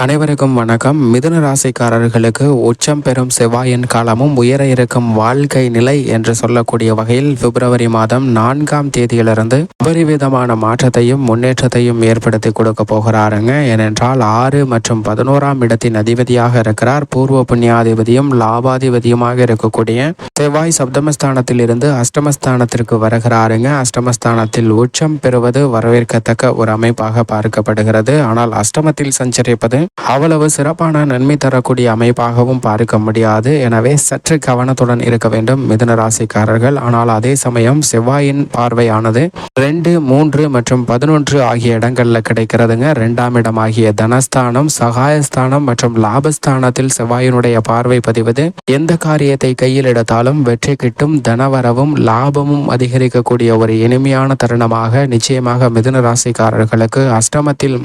அனைவருக்கும் வணக்கம். மிதுன ராசிக்காரர்களுக்கு உச்சம் பெறும் செவ்வாயின் காலமும் உயர இருக்கும் வாழ்க்கை நிலை என்று சொல்லக்கூடிய வகையில் பிப்ரவரி மாதம் நான்காம் தேதியிலிருந்து அபரிவிதமான மாற்றத்தையும் முன்னேற்றத்தையும் ஏற்படுத்தி கொடுக்க போகிறாருங்க. ஏனென்றால் ஆறு மற்றும் பதினோராம் இடத்தின் அதிபதியாக இருக்கிறார். பூர்வ புண்ணியாதிபதியும் லாபாதிபதியுமாக இருக்கக்கூடிய செவ்வாய் சப்தமஸ்தானத்தில் இருந்து அஷ்டமஸ்தானத்திற்கு வருகிறாருங்க. அஷ்டமஸ்தானத்தில் உச்சம் பெறுவது வரவேற்கத்தக்க ஒரு அமைப்பாக பார்க்கப்படுகிறது. ஆனால் அஷ்டமத்தில் சஞ்சரிப்பது அவ்வளவு சிறப்பான நன்மை தரக்கூடிய அமைப்பாகவும் பார்க்க முடியாது. எனவே சற்று கவனத்துடன் இருக்க வேண்டும் மிதன ராசிக்காரர்கள். ஆனால் அதே சமயம் செவ்வாயின் பார்வையானது ரெண்டு மூன்று மற்றும் பதினொன்று ஆகிய இடங்களில் கிடைக்கிறதுங்க. ரெண்டாம் இடம் ஆகிய தனஸ்தானம் சகாயஸ்தானம் மற்றும் லாபஸ்தானத்தில் செவ்வாயினுடைய பார்வை பதிவது. எந்த காரியத்தை கையில் எடுத்தாலும் வெற்றி கிட்டும் தனவரவும் லாபமும் அதிகரிக்கக்கூடிய ஒரு இனிமையான தருணமாக நிச்சயமாக மிதுன ராசிக்காரர்களுக்கு அஷ்டமத்தில்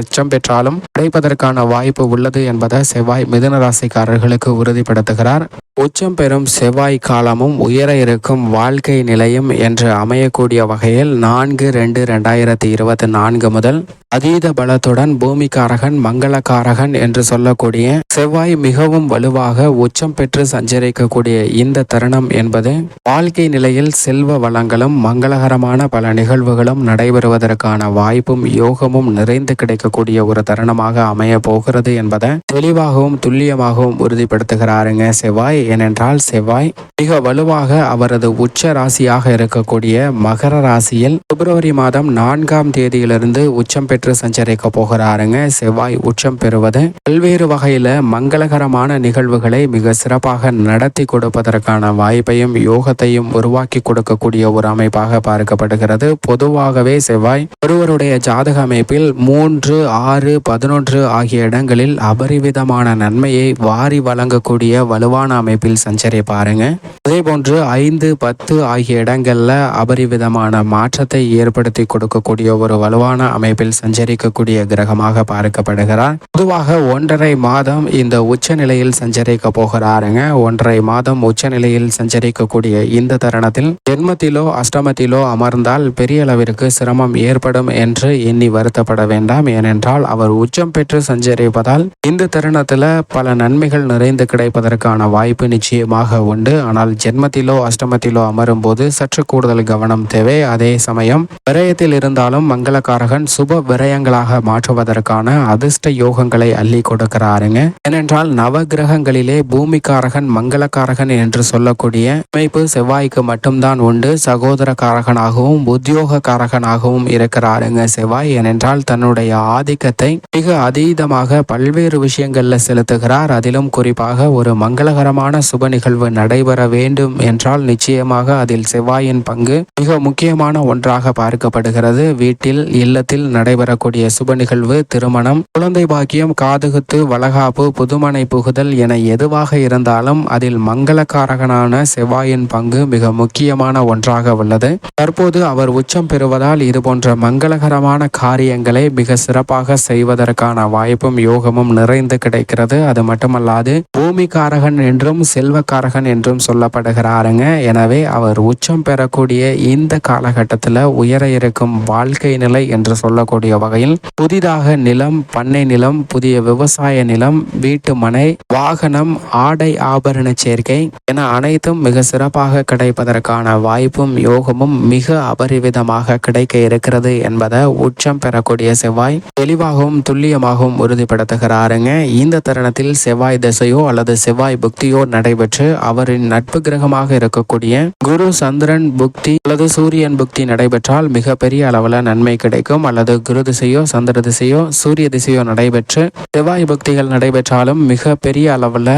உச்சம் பெற்றாலும் கிடைப்பதற்கான வாய்ப்பு உள்ளது என்பதை செவ்வாய் மிதுன ராசிக்காரர்களுக்கு உறுதிப்படுத்துகிறார். உச்சம் பெறும் செவ்வாய் காலமும் உயர இருக்கும் வாழ்க்கை நிலையும் என்று அமையக்கூடிய வகையில் நான்கு ரெண்டு ரெண்டாயிரத்தி இருபத்தி நான்கு முதல் அதீத பலத்துடன் பூமிக்காரகன் மங்களக்காரகன் என்று சொல்லக்கூடிய செவ்வாய் மிகவும் வலுவாக உச்சம் பெற்று சஞ்சரிக்கக்கூடிய இந்த தருணம் என்பது வாழ்க்கை நிலையில் செல்வ வளங்களும் மங்களகரமான பல நிகழ்வுகளும் நடைபெறுவதற்கான வாய்ப்பும் யோகமும் நிறைந்து கிடைக்கக்கூடிய ஒரு தருணமாக அமைய போகிறது என்பதை தெளிவாகவும் துல்லியமாகவும் உறுதிப்படுத்துகிறாருங்க செவ்வாய். ஏனென்றால் செவ்வாய் மிக வலுவாக அவரது உச்ச ராசியாக இருக்கக்கூடிய மகர ராசியில் பிப்ரவரி மாதம் நான்காம் தேதியிலிருந்து உச்சம் பெற்று சஞ்சரிக்க போகிறாருங்க. செவ்வாய் உச்சம் பெறுவது பல்வேறு வகையில மங்களகரமான நிகழ்வுகளை மிக சிறப்பாக நடத்தி கொடுப்பதற்கான வாய்ப்பையும் யோகத்தையும் உருவாக்கி கொடுக்கக்கூடிய ஒரு அமைப்பாக பார்க்கப்படுகிறது. பொதுவாகவே செவ்வாய் ஒருவருடைய ஜாதக அமைப்பில் மூன்று ஆறு பதினொன்று ஆகிய இடங்களில் அபரிவிதமான நன்மையை வாரி வழங்கக்கூடிய வலுவான அமைப்பு அமைப்பில் சஞ்சரிய பாருங்க. அதே போன்று ஐந்து பத்து ஆகிய இடங்கள்ல அபரிவிதமான மாற்றத்தை ஏற்படுத்தி கொடுக்கக்கூடிய ஒரு வலுவான அமைப்பில் சஞ்சரிக்கக்கூடிய கிரகமாக பார்க்கப்படுகிறார். பொதுவாக ஒன்றரை மாதம் இந்த உச்ச நிலையில் சஞ்சரிக்க போகிறாருங்க. ஒன்றரை மாதம் உச்ச நிலையில் சஞ்சரிக்கக்கூடிய இந்த தருணத்தில் ஜென்மத்திலோ அஷ்டமத்திலோ அமர்ந்தால் பெரிய அளவிற்கு சிரமம் ஏற்படும் என்று எண்ணி வருத்தப்பட வேண்டாம். ஏனென்றால் அவர் உச்சம் பெற்று சஞ்சரிப்பதால் இந்த தருணத்துல பல நன்மைகள் நிறைந்து கிடைப்பதற்கான வாய்ப்பு நிச்சயமாக உண்டு. ஆனால் ஜென்மத்திலோ அஷ்டமத்திலோ அமரும் போது சற்று கூடுதல் கவனம் தேவை. அதே சமயம் விரயத்தில் இருந்தாலும் மங்களக்காரகன் சுப விரயங்களாக மாற்றுவதற்கான அதிர்ஷ்ட யோகங்களை அள்ளி கொடுக்கிறாருங்க. ஏனென்றால் நவ கிரகங்களிலே பூமிக்காரகன் மங்களக்காரகன் என்று சொல்லக்கூடிய அமைப்பு செவ்வாய்க்கு மட்டும்தான் உண்டு. சகோதர காரகனாகவும் உத்தியோக காரகனாகவும் இருக்கிறாருங்க செவ்வாய். ஏனென்றால் தன்னுடைய ஆதிக்கத்தை மிக அதீதமாக பல்வேறு விஷயங்கள்ல செலுத்துகிறார். அதிலும் குறிப்பாக ஒரு மங்களகரமான சிறப்பான சுப நிகழ்வு நடைபெற வேண்டும் என்றால் நிச்சயமாக அதில் செவ்வாயின் பங்கு மிக முக்கியமான ஒன்றாக பார்க்கப்படுகிறது. வீட்டில் இல்லத்தில் நடைபெறக்கூடிய சுப நிகழ்வு திருமணம் குழந்தை பாக்கியம் காதுகுத்து வளகாப்பு புதுமனை புகுதல் என எதுவாக இருந்தாலும் அதில் மங்களக்காரகனான செவ்வாயின் பங்கு மிக முக்கியமான ஒன்றாக உள்ளது. தற்போது அவர் உச்சம் பெறுவதால் இதுபோன்ற மங்களகரமான காரியங்களை மிக சிறப்பாக செய்வதற்கான வாய்ப்பும் யோகமும் நிறைந்து கிடைக்கிறது. அது மட்டுமல்லாது பூமிக்காரகன் என்றும் செல்வக்காரகன் என்றும் சொல்லப்படுகிறாருங்க. எனவே அவர் உச்சம் பெறக்கூடிய இந்த காலகட்டத்தில் உயர இருக்கும் வாழ்க்கை நிலை என்று சொல்லக்கூடிய வகையில் புதிதாக நிலம் பண்ணை நிலம் புதிய விவசாய நிலம் வீட்டு மனை வாகனம் ஆடை ஆபரண சேர்க்கை என அனைத்தும் மிக சிறப்பாக கிடைப்பதற்கான வாய்ப்பும் யோகமும் மிக அபரிவிதமாக கிடைக்க இருக்கிறது என்பதை உச்சம் பெறக்கூடிய செவ்வாய் தெளிவாகவும் துல்லியமாகவும் உறுதிப்படுத்துகிறாருங்க. இந்த தருணத்தில் செவ்வாய் திசையோ அல்லது செவ்வாய் புக்தியோ நடைபெற்று அவரின் நட்பு கிரகமாக இருக்கக்கூடிய குரு சந்திரன் புக்தி அல்லது சூரியன் புக்தி நடைபெற்றால் மிகப்பெரிய அளவில் நன்மை கிடைக்கும். அல்லது குரு திசையோ சந்திர திசையோ சூரிய திசையோ நடைபெற்று செவ்வாய் புக்திகள் நடைபெற்றாலும் மிக பெரிய அளவில்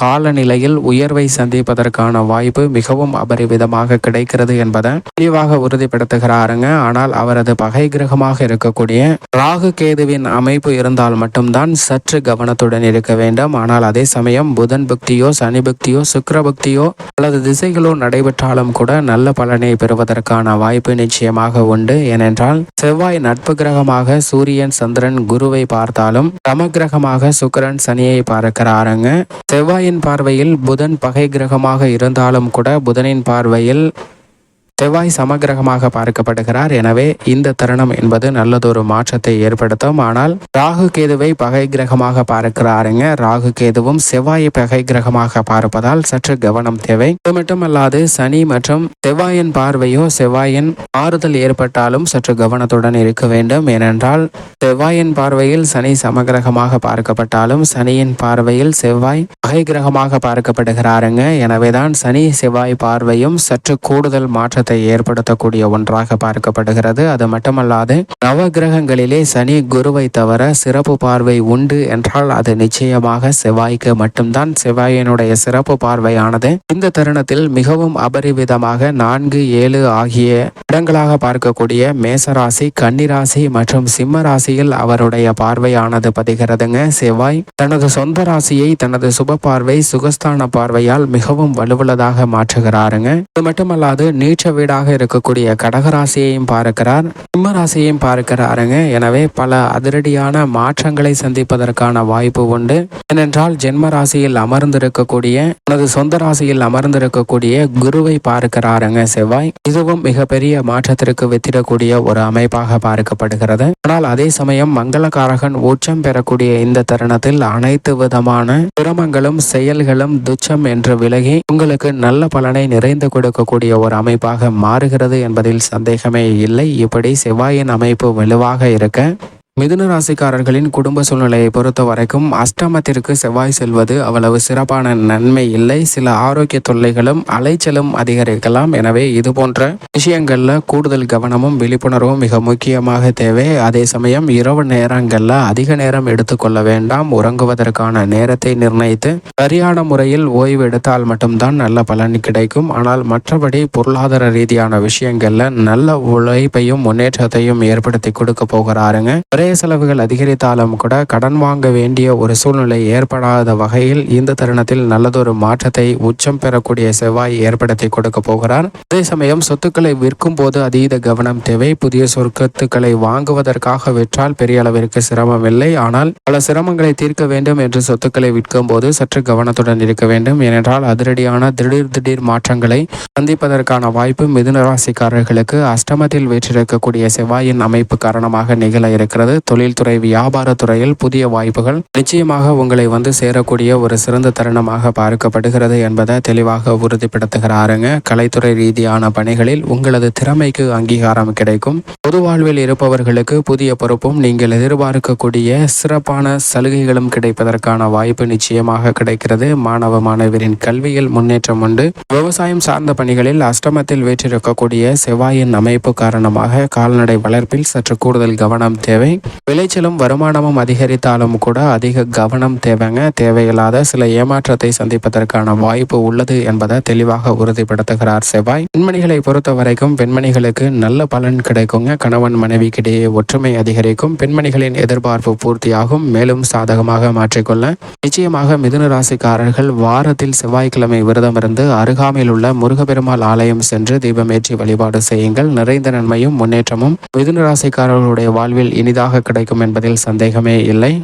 காலநிலையில் உயர்வை சந்திப்பதற்கான வாய்ப்பு மிகவும் அபரிவிதமாக கிடைக்கிறது என்பதை தெளிவாக உறுதிப்படுத்துகிறாருங்க. ஆனால் அவரது பகை கிரகமாக இருக்கக்கூடிய ராகு கேதுவின் அமைப்பு இருந்தால் மட்டும்தான் சற்று கவனத்துடன் இருக்க வேண்டும். ஆனால் அதே சமயம் புதன் புக்தியோ சனி புக்தியோ சுக்கர பக்தியோ அல்லது திசைகளோ நடைபெற்றாலும் கூட நல்ல பலனை பெறுவதற்கான வாய்ப்பு நிச்சயமாக உண்டு. ஏனென்றால் செவ்வாய் நட்பு கிரகமாக சூரியன் சந்திரன் குருவை பார்த்தாலும் கிரகமாக சுக்கரன் சனியை பார்க்கிறாருங்க. செவ்வாயின் பார்வையில் புதன் பகை கிரகமாக இருந்தாலும் கூட புதனின் பார்வையில் செவ்வாய் சமகிரகமாக பார்க்கப்படுகிறார். எனவே இந்த தருணம் என்பது நல்லதொரு மாற்றத்தை ஏற்படுத்தும். ஆனால் ராகு கேதுவை பகை கிரகமாக பார்க்கிறாருங்க. ராகு கேதுவும் செவ்வாயை பகை கிரகமாக பார்ப்பதால் சற்று கவனம் தேவை. இது மட்டுமல்லாது சனி மற்றும் செவ்வாயின் பார்வையோ செவ்வாயின் ஆறுதல் ஏற்பட்டாலும் சற்று கவனத்துடன் இருக்க வேண்டும். ஏனென்றால் செவ்வாயின் பார்வையில் சனி சமகிரகமாக பார்க்கப்பட்டாலும் சனியின் பார்வையில் செவ்வாய் பகை கிரகமாக பார்க்கப்படுகிறாருங்க. எனவேதான் சனி செவ்வாய் பார்வையும் சற்று கூடுதல் மாற்றத்தை ஏற்படுத்தக்கூடிய ஒன்றாக பார்க்கப்படுகிறது. அது மட்டுமல்லாது நவ கிரகங்களிலே சனி குருவை தவிர சிறப்பு பார்வை உண்டு என்றால் அது நிச்சயமாக செவ்வாய்க்கு மட்டும்தான். செவ்வாயினுடைய சிறப்பு பார்வையானது இந்த தருணத்தில் மிகவும் அபரிவிதமாக நான்கு ஏழு ஆகிய இடங்களாக பார்க்கக்கூடிய மேசராசி கன்னிராசி மற்றும் சிம்ம ராசியில் அவருடைய பார்வையானது பதிகிறதுங்க. செவ்வாய் தனது சொந்த ராசியை தனது சுப பார்வை சுகஸ்தான பார்வையால் மிகவும் வலுவுள்ளதாக மாற்றுகிறாருங்க. இது மட்டுமல்லாது நீச்ச வீடாக இருக்கக்கூடிய கடகராசியையும் பார்க்கிறார். சிம்ம ராசியையும் பார்க்கிறாருங்க. எனவே பல அதிரடியான மாற்றங்களை சந்திப்பதற்கான வாய்ப்பு உண்டு. ஏனென்றால் ஜென்ம ராசியில் அமர்ந்திருக்கக்கூடிய தனது சொந்த ராசியில் அமர்ந்திருக்கக்கூடிய குருவை பார்க்கிறாருங்க செவ்வாய். இதுவும் மிகப்பெரிய மாற்றத்திற்கு வித்திடக்கூடிய ஒரு அமைப்பாக பார்க்கப்படுகிறது. ஆனால் அதே சமயம் மங்களகாரகன் உச்சம் பெறக்கூடிய இந்த தருணத்தில் அனைத்து விதமான சிரமங்களும் செயல்களும் துச்சம் என்று விலகி உங்களுக்கு நல்ல பலனை நிறைந்து கொடுக்கக்கூடிய ஒரு அமைப்பாக மாறுகிறது என்பதில் சந்தேகமே இல்லை. இப்படி செவ்வாயின் அமைப்பு வலுவாக இருக்க மிதுன ராசிக்காரர்களின் குடும்ப சூழ்நிலையை பொறுத்த வரைக்கும் அஷ்டமத்திற்கு செவ்வாய் செல்வது அவ்வளவு சிறப்பான நன்மை இல்லை. சில ஆரோக்கிய தொல்லைகளும் அலைச்சலும் அதிகரிக்கலாம். எனவே இது போன்ற விஷயங்கள்ல கூடுதல் கவனமும் விழிப்புணர்வும் மிக முக்கியமாக தேவை. அதே சமயம் இரவு நேரங்கள்ல அதிக நேரம் எடுத்துக்கொள்ள வேண்டாம். உறங்குவதற்கான நேரத்தை நிர்ணயித்து சரியான முறையில் ஓய்வு எடுத்தால் மட்டும்தான் நல்ல பலன் கிடைக்கும். ஆனால் மற்றபடி பொருளாதார ரீதியான விஷயங்கள்ல நல்ல உழைப்பையும் முன்னேற்றத்தையும் ஏற்படுத்தி கொடுக்க போகிறாருங்க. ஒரே செலவுகள் அதிகரித்தாலும் கூட கடன் வாங்க வேண்டிய ஒரு சூழ்நிலை ஏற்படாத வகையில் இந்த தருணத்தில் நல்லதொரு மாற்றத்தை உச்சம் பெறக்கூடிய செவ்வாய் ஏற்படுத்தி கொடுக்க போகிறார். அதே சமயம் சொத்துக்களை விற்கும் போது அதீத கவனம் தேவை. புதிய சொர்க்கத்துக்களை வாங்குவதற்காக விற்றால் பெரிய அளவிற்கு சிரமம் இல்லை. ஆனால் பல சிரமங்களை தீர்க்க வேண்டும் என்று சொத்துக்களை விற்கும் போது சற்று கவனத்துடன் இருக்க வேண்டும். ஏனென்றால் அதிரடியான திடீர் திடீர் மாற்றங்களை சந்திப்பதற்கான வாய்ப்பு மிதுன ராசிக்காரர்களுக்கு அஷ்டமத்தில் வீற்றிருக்கக்கூடிய செவ்வாயின் அமைப்பு காரணமாக நிகழ இருக்கிறது. தொழில்துறை வியாபார துறையில் புதிய வாய்ப்புகள் நிச்சயமாக உங்களை வந்து சேரக்கூடிய ஒரு சிறந்த தருணமாக பார்க்கப்படுகிறது என்பதை தெளிவாக உறுதிப்படுத்துகிறாருங்க. கலைத்துறை ரீதியான பணிகளில் உங்களது திறமைக்கு அங்கீகாரம் கிடைக்கும். பொது வாழ்வில் இருப்பவர்களுக்கு புதிய பொறுப்பும் நீங்கள் எதிர்பார்க்கக்கூடிய சிறப்பான சலுகைகளும் கிடைப்பதற்கான வாய்ப்பு நிச்சயமாக கிடைக்கிறது. மாணவ மாணவரின் கல்வியில் முன்னேற்றம் உண்டு. விவசாயம் சார்ந்த பணிகளில் அஷ்டமத்தில் வீற்றிருக்கக்கூடிய செவ்வாயின் அமைப்பு காரணமாக கால்நடை வளர்ப்பில் சற்று கூடுதல் கவனம் தேவை. விளைச்சலும் வருமானமும் அதிகரித்தாலும் கூட அதிக கவனம் தேவைங்க. தேவையில்லாத சில ஏமாற்றத்தை சந்திப்பதற்கான வாய்ப்பு உள்ளது என்பதை தெளிவாக உறுதிப்படுத்துகிறார் செவ்வாய். பெண்மணிகளை பொறுத்த வரைக்கும் பெண்மணிகளுக்கு நல்ல பலன் கிடைக்குங்க. கணவன் மனைவிக்கிடையே ஒற்றுமை அதிகரிக்கும். பெண்மணிகளின் எதிர்பார்ப்பு பூர்த்தியாகும். மேலும் சாதகமாக மாற்றிக்கொள்ள நிச்சயமாக மிதுன ராசிக்காரர்கள் வாரத்தில் செவ்வாய்க்கிழமை விரதம் இருந்து அருகாமையில் உள்ள முருகப்பெருமாள் ஆலயம் சென்று தீபமேற்றி வழிபாடு செய்யுங்கள். நிறைந்த நன்மையும் முன்னேற்றமும் மிதுன ராசிக்காரர்களுடைய வாழ்வில் இனிதாக கிடைக்கும் என்பதில் சந்தேகமே இல்லை.